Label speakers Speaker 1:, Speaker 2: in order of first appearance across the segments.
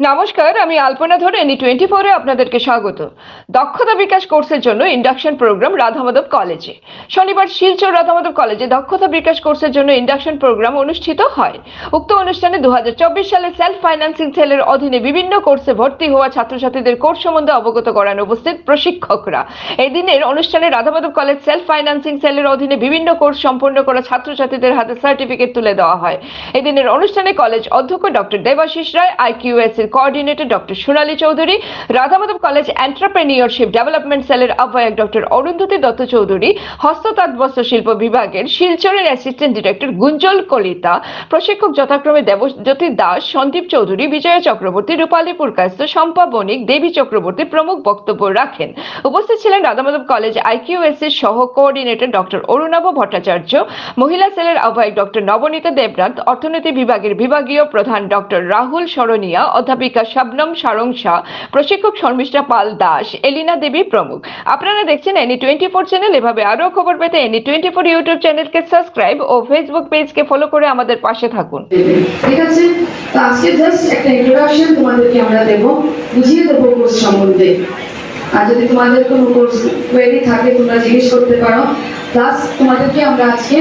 Speaker 1: নমস্কার, আমি আলপনা ধরে এনি টোয়েন্টি ফোরে আপনাদেরকে স্বাগত। দক্ষতা বিকাশ কোর্সের জন্য ইন্ডাকশন প্রোগ্রাম রাধামাধব কলেজে। শনিবার শিলচর রাধামাধব কলেজে দক্ষতা বিকাশ কোর্সের জন্য ইন্ডাকশন প্রোগ্রাম অনুষ্ঠিত হয়। উক্ত অনুষ্ঠানে দু সালে সেলফ ফাইন্যান্সিং সেলের অধীনে বিভিন্ন কোর্সে ভর্তি হওয়া ছাত্রছাত্রীদের কোর্স সম্বন্ধে অবগত করান উপস্থিত প্রশিক্ষকরা। এদিনের অনুষ্ঠানে রাধামাধব কলেজ সেলফ ফাইন্যান্সিং সেলের অধীনে বিভিন্ন কোর্স সম্পন্ন করা ছাত্রছাত্রীদের হাতে সার্টিফিকেট তুলে দেওয়া হয়। এদিনের অনুষ্ঠানে কলেজ অধ্যক্ষ ডক্টর দেবাশিস রায় আইকিউএস এর coordinator doctor Sonali Chowdhury Radhamadhab college entrepreneurship development সেলের আহ্বায়ক ডক্টর অরুন্ধতী দত্ত চৌধুরী, হস্ততাঁত বস্ত্র শিল্প বিভাগের শিলচরের অ্যাসিস্ট্যান্ট ডিরেক্টর গুঞ্জল কলিতা, প্রশিক্ষক যথাক্রমে দেবজ্যোতি দাস, সন্দীপ চৌধুরী, বিজয় চক্রবর্তী, রূপালী পুরকাস্ত শম্পা বণিক, দেবী চক্রবর্তী প্রমুখ বক্তব্য রাখেন। উপস্থিত ছিলেন রাধামাধব কলেজ আইকিউএস এর সহ কোঅর্ডিনেটর ডক্টর অরুণাভ ভট্টাচার্য, মহিলা সেলের আহ্বায়ক ডক্টর নবনীতা দেবনাথ, অর্থনীতি বিভাগের বিভাগীয় প্রধান ডক্টর রাহুল সরনিয়া অধ্যাপিকা শবনম সারং শাহ প্রশিক্ষক শর্মিষ্ঠা পাল দাস, এলিনা দেবী প্রমুখ। আপনারা দেখছেন এনি টোয়েন্টি ফোর চ্যানেল। এভাবে আরও খবর পেতে এনি টোয়েন্টি ফোর ইউটিউব চ্যানেলকে সাবস্ক্রাইব ও ফেসবুক পেজকে ফলো করে আমাদের পাশে থাকুন।
Speaker 2: ঠিক আছে? আজকে জাস্ট একটা ইন্ট্রোডাকশন তোমাদেরকে আমরা দেব। বুঝিয়ে দেবো কোর্স সম্বন্ধে। আর যদি তোমাদের কোনো কোর্স কোয়েরি থাকে, তোমরা জিজ্ঞেস করতে পারো। প্লাস তোমাদেরকে আমরা আজকে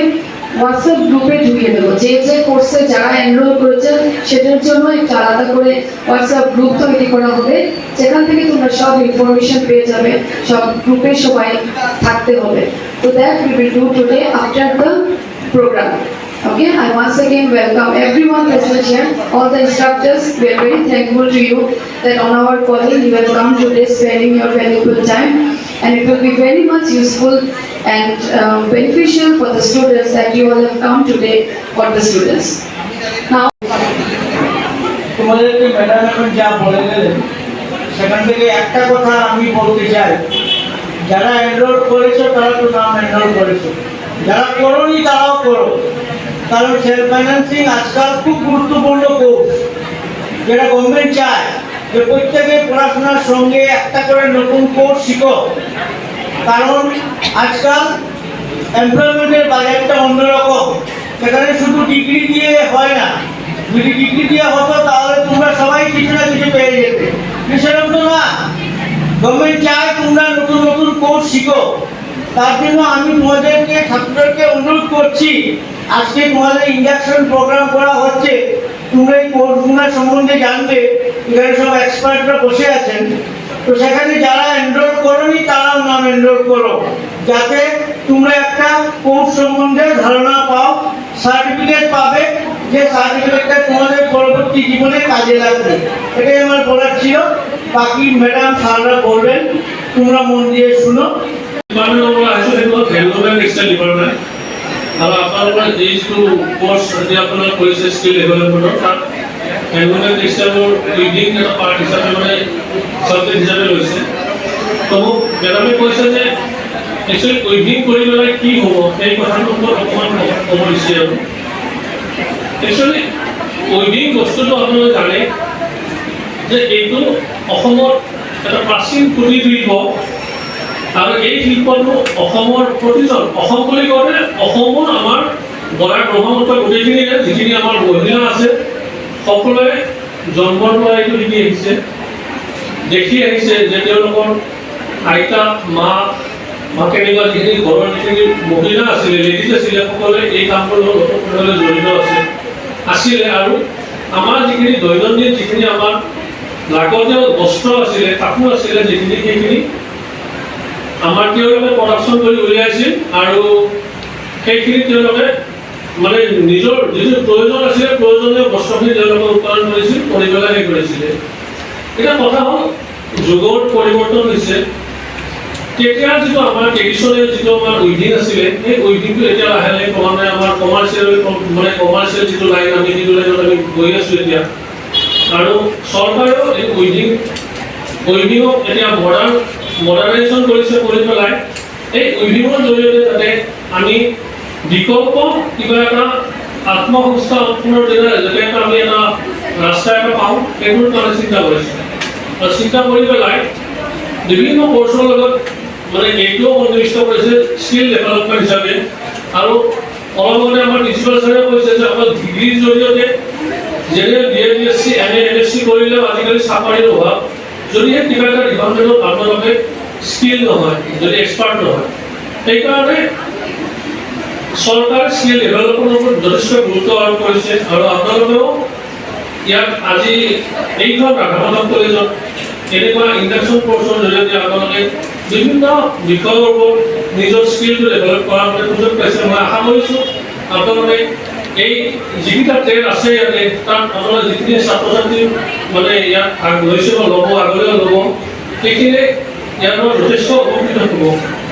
Speaker 2: হোয়াটসঅ্যাপ গ্রুপে ঢুকিয়ে দেবো যে যে কোর্সে যারা এনরোল করেছে সেটার জন্য একটা আলাদা করে হোয়াটসঅ্যাপ গ্রুপ তৈরি করা হবে যেখান থেকে তোমরা সব ইনফরমেশন পেয়ে যাবে সব গ্রুপে সবাই থাকতে হবে তো that we will do today after the program. Okay, I once again welcome everyone present here, all the instructors. We are very thankful to you that on our calling you have come today sparing your valuable time. And it will be very much useful and uh, beneficial for the students that you all have come today for the students. Now,
Speaker 3: তোমাদেরকে madam এখন যা বলে গেলেন সেখান থেকে একটা কথা আমি বলতে চাই। যারা এনরোল করেছ তারা তো নাম এনরোল করেছ। যারা করোনি তারাও করো। কারণ সেলফ ফাইন্যান্সিং আজকাল খুব গুরুত্বপূর্ণ কোর্স যেটা গভর্নমেন্ট চায় যে প্রত্যেকে পড়াশোনার সঙ্গে একটা করে নতুন কোর্স শিখো। কারণ আজকাল এমপ্লয়মেন্টের বাজারটা অন্যরকম। সেখানে শুধু ডিগ্রি দিয়ে হয় না। যদি ডিগ্রি দিয়ে হতো, তাহলে তোমরা সবাই কিছু না কিছু পেয়ে যেতে। সেরকম তো না। গভর্নমেন্ট চায় তোমরা নতুন নতুন কোর্স শিখো। তার জন্য আমি তোমাদেরকে, ছাত্রদেরকে অনুরোধ করছি, আজকে তোমাদের ইন্ডাকশন প্রোগ্রাম করা হচ্ছে। তোমরা এই সম্বন্ধে এখানে সব এক্সপার্টরা বসে আছেন। তো সেখানে যারা এনরোল করোনি, তারাও নাম এনরোল করো। যাতে তোমরা একটা কোর্স সম্বন্ধে ধারণা পাও সার্টিফিকেট পাবে, যে সার্টিফিকেটটা তোমাদের পরবর্তী জীবনে কাজে লাগবে। এটাই আমার বলার ছিল। বাকি ম্যাডাম স্যাররা বলবেন, তোমরা মন দিয়ে শুনো।
Speaker 4: পৰা আহিছোঁ সেইটো আৰু আপোনালোকৰ যিটো কোৰ্চ এতিয়া আপোনাৰ কৰিছে স্কিল ডেভেলপমেণ্টৰ তাত ডেভেলপমেণ্ট টেক্সটাইলৰ লিডিং এটা পাৰ্ট হিচাপে মানে ছাবজেক্ট হিচাপে লৈছে তো মোক মেডামে কৈছে যে একচুৱেলি উইভিং কৰি পেলাই কি হ'ব? সেই কথাটোৰ ওপৰত অকণমান ক'ব- দিছে আৰু একচুৱেলি উইভিং বস্তুটো আপোনালোকে জানে যে এইটো অসমত এটা প্ৰাচীন কুটিৰ শিল্প আৰু এই শিল্পটো অসমৰ প্ৰতিজন, অসম বুলি কওঁতে অসমত আমাৰ বৰাক ব্ৰহ্মপুত্ৰ গোটেইখিনিয়ে যিখিনি আমাৰ মহিলা আছে, সকলোৱে জন্মৰ পৰা এইটো শিকি আহিছে। দেখি আহিছে যে তেওঁলোকৰ আইতা, মা বা কেনেকুৱা যিখিনি ঘৰৰ যিখিনি মহিলা আছিলে লেডিজ আছিলে, সকলোৱে এই কামটোৰ লগত জড়িত আছে, আছিলে আৰু আমাৰ যিখিনি দৈনন্দিন যিখিনি আমাৰ লাগতীয়াল বস্ত্ৰ আছিলে, কাপোৰ আছিলে, যিখিনি সেইখিনি আমাৰ তেওঁলোকে প্ৰডাকশ্যন কৰি উলিয়াইছিল আৰু সেইখিনি তেওঁলোকে মানে নিজৰ যিটো প্ৰয়োজন আছিলে, প্ৰয়োজনীয় বস্তুখিনি তেওঁলোকে উৎপাদন কৰিছিল, কৰি পেলাই সেই কৰিছিলে। এতিয়া কথা হ'ল, যুগৰ পৰিৱৰ্তন হৈছে। তেতিয়া যিটো আমাৰ ট্ৰেডিশ্যনেল যিটো আমাৰ উইভিং আছিলে, সেই উইভিংটো এতিয়া লাহে লাহে ক্ৰমান্বয়ে আমাৰ কমাৰ্চিয়েল মানে কমাৰ্চিয়েল যিটো লাইন আমি যিটো লাইনত আমি গৈ আছোঁ এতিয়া। আৰু চৰকাৰেও এই উইভিং উইভিঙক এতিয়া মডাৰ্ণ মডাৰ্ণাইজেশ্যন কৰিছে কৰি পেলাই এই উইভিঙৰ জৰিয়তে যাতে আমি বিকল্প কিবা এটা আত্মসংস্থাপনৰ দিনা যাতে এটা আমি এটা ৰাস্তা এটা পাওঁ সেইটোৰ কাৰণে চিন্তা কৰিছে। আৰু চিন্তা কৰি পেলাই বিভিন্ন কোৰ্চৰ লগত মানে এইটোও সন্নিৱিষ্ট কৰিছে স্কিল ডেভেলপমেণ্ট হিচাপে। আৰু অলপতে আমাৰ প্ৰিন্সিপাল ছাৰে কৈছে যে অকল ডিগ্ৰীৰ জৰিয়তে general B A B S C M A M S C কৰিলেও আজিকালি চাকৰিৰ অভাৱ। যদিহে কিবা এটা ডিপাৰ্টমেণ্টত আপোনালোকে স্কিল নহয় যদি এক্সপাৰ্ট নহয় সেইকাৰণে চৰকাৰে স্কিল ডেভেলপমেণ্টৰ ওপৰত যথেষ্ট গুৰুত্ব আৰোপ কৰিছে আৰু আপোনালোকেও ইয়াত আজি এইখন ৰাধামাধৱ কলেজত এনেকুৱা ইণ্ডাকশ্যন কৰ্চৰ জৰিয়তে আপোনালোকে বিভিন্ন বিষয়ৰ ওপৰত নিজৰ স্কিলটো ডেভেলপ কৰাৰ বাবে সুযোগ পাইছে মই আশা কৰিছোঁ আপোনালোকে এই যিকেইটা ট্ৰেইন আছে ইয়াতে, তাত আপোনালোকে যিখিনি ছাত্ৰ ছাত্ৰী মানে ইয়াত ভাগ লৈছে বা ল'ব, আগলৈও ল'ব সেইখিনি পৰা যথেষ্ট উপকৃত হ'ব